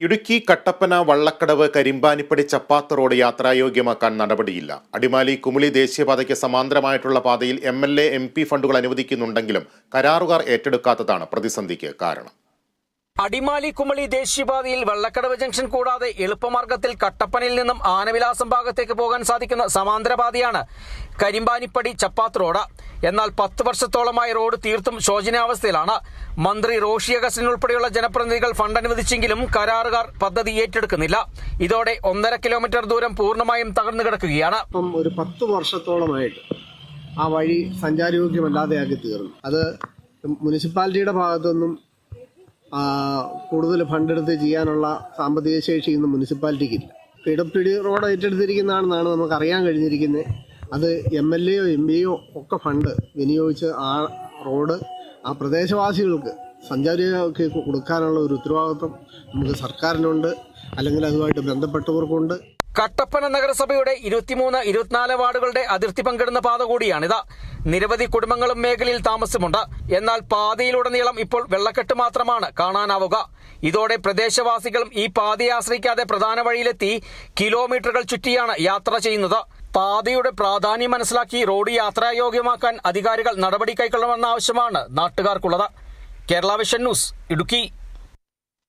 ഇടുക്കി കട്ടപ്പന വള്ളക്കടവ് കരിമ്പാനിപ്പടി ചപ്പാത്ത് റോഡ് യാത്രായോഗ്യമാക്കാൻ നടപടിയില്ല. അടിമാലി കുമിളി ദേശീയപാതയ്ക്ക് സമാന്തരമായിട്ടുള്ള പാതയിൽ M L A M P ഫണ്ടുകൾ അനുവദിക്കുന്നുണ്ടെങ്കിലും കരാറുകാർ ഏറ്റെടുക്കാത്തതാണ് പ്രതിസന്ധിക്ക് കാരണം. അടിമാലി കുമളി ദേശീയപാതയിൽ വെള്ളക്കടവ് ജംഗ്ഷൻ കൂടാതെ എളുപ്പമാർഗത്തിൽ കട്ടപ്പനയിൽ നിന്നും ആനവിലാസം ഭാഗത്തേക്ക് പോകാൻ സാധിക്കുന്ന സമാന്തരപാതയാണ് കരിമ്പാനിപ്പടി ചപ്പാത്ത് റോഡ്. എന്നാൽ പത്ത് വർഷത്തോളമായി റോഡ് തീർത്തും ശോചനീയാവസ്ഥയിലാണ്. മന്ത്രി റോഷി അഗസ്റ്റിൻ ഉൾപ്പെടെയുള്ള ജനപ്രതിനിധികൾ ഫണ്ട് അനുവദിച്ചെങ്കിലും കരാറുകാർ പദ്ധതി ഏറ്റെടുക്കുന്നില്ല. ഇതോടെ ഒന്നര കിലോമീറ്റർ ദൂരം പൂർണമായും തകർന്നു കിടക്കുകയാണ്. ഒരു പത്ത് വർഷത്തോളമായിട്ട് ആ വഴി സഞ്ചാരയോഗ്യമല്ലാതെ സഞ്ചാരയോഗ്യമല്ലാതെയാക്കി തീർന്നു. അത് മുനിസിപ്പാലിറ്റിയുടെ ഭാഗത്തുനിന്നും കൂടുതൽ ഫണ്ടെടുത്ത് ചെയ്യാനുള്ള സാമ്പത്തിക ശേഷി ഇന്ന് മുനിസിപ്പാലിറ്റിക്കില്ല. പി ഡബ്ല്യു റോഡ് ഏറ്റെടുത്തിരിക്കുന്നതാണെന്നാണ് നമുക്ക് അറിയാൻ കഴിഞ്ഞിരിക്കുന്നത്. അത് എം എൽ എയോ എം പിയോ ഒക്കെ ഫണ്ട് വിനിയോഗിച്ച് ആ റോഡ് ആ പ്രദേശവാസികൾക്ക് സഞ്ചാരികൾക്ക് കൊടുക്കാനുള്ള ഒരു ഉത്തരവാദിത്വം നമുക്ക് സർക്കാരിനുണ്ട്. അല്ലെങ്കിൽ അതുമായിട്ട് ബന്ധപ്പെട്ടവർക്കുണ്ട്. കട്ടപ്പന നഗരസഭയുടെ ഇരുപത്തിമൂന്ന് ഇരുപത്തിനാല് വാർഡുകളുടെ അതിർത്തി പങ്കിടുന്ന പാത കൂടിയാണിത്. നിരവധി കുടുംബങ്ങളും മേഖലയിൽ താമസമുണ്ട്. എന്നാൽ പാതയിലുടനീളം ഇപ്പോൾ വെള്ളക്കെട്ട് മാത്രമാണ് കാണാനാവുക. ഇതോടെ പ്രദേശവാസികളും ഈ പാതയെ ആശ്രയിക്കാതെ പ്രധാന വഴിയിലെത്തി കിലോമീറ്ററുകൾ ചുറ്റിയാണ് യാത്ര ചെയ്യുന്നത്. പാതയുടെ പ്രാധാന്യം മനസ്സിലാക്കി റോഡ് യാത്രായോഗ്യമാക്കാൻ അധികാരികൾ നടപടി കൈക്കൊള്ളണമെന്ന ആവശ്യമാണ് നാട്ടുകാർക്കുള്ളത്. Kerala vision news Idukki.